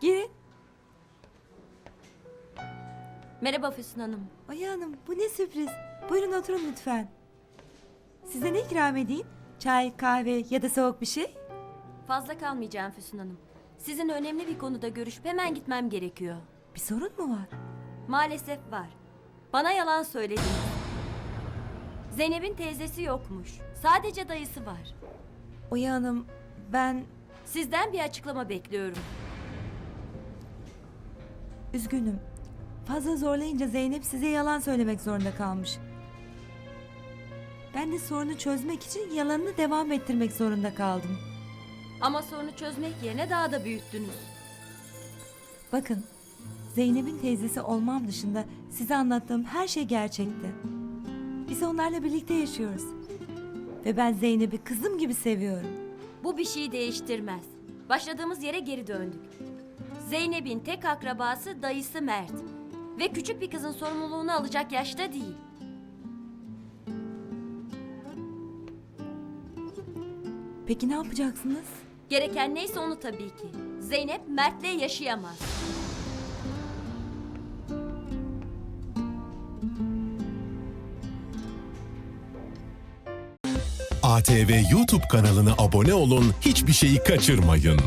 Girin. Merhaba Füsun Hanım. Oya Hanım bu ne sürpriz. Buyurun oturun lütfen. Size ne ikram edeyim? Çay, kahve ya da soğuk bir şey? Fazla kalmayacağım Füsun Hanım. Sizinle önemli bir konuda görüşüp hemen gitmem gerekiyor. Bir sorun mu var? Maalesef var. Bana yalan söylediniz. Zeynep'in teyzesi yokmuş. Sadece dayısı var. Oya Hanım ben Sizden bir açıklama bekliyorum. Üzgünüm. Fazla zorlayınca Zeynep size yalan söylemek zorunda kalmış. Ben de sorunu çözmek için yalanını devam ettirmek zorunda kaldım. Ama sorunu çözmek yerine daha da büyüttünüz. Bakın, Zeynep'in teyzesi olmam dışında size anlattığım her şey gerçekti. Biz onlarla birlikte yaşıyoruz. Ve ben Zeynep'i kızım gibi seviyorum. Bu bir şeyi değiştirmez. Başladığımız yere geri döndük. Zeynep'in tek akrabası dayısı Mert. Ve küçük bir kızın sorumluluğunu alacak yaşta değil. Peki ne yapacaksınız? Gereken neyse onu tabii ki. Zeynep Mert'le yaşayamaz. ATV YouTube kanalına abone olun, hiçbir şeyi kaçırmayın.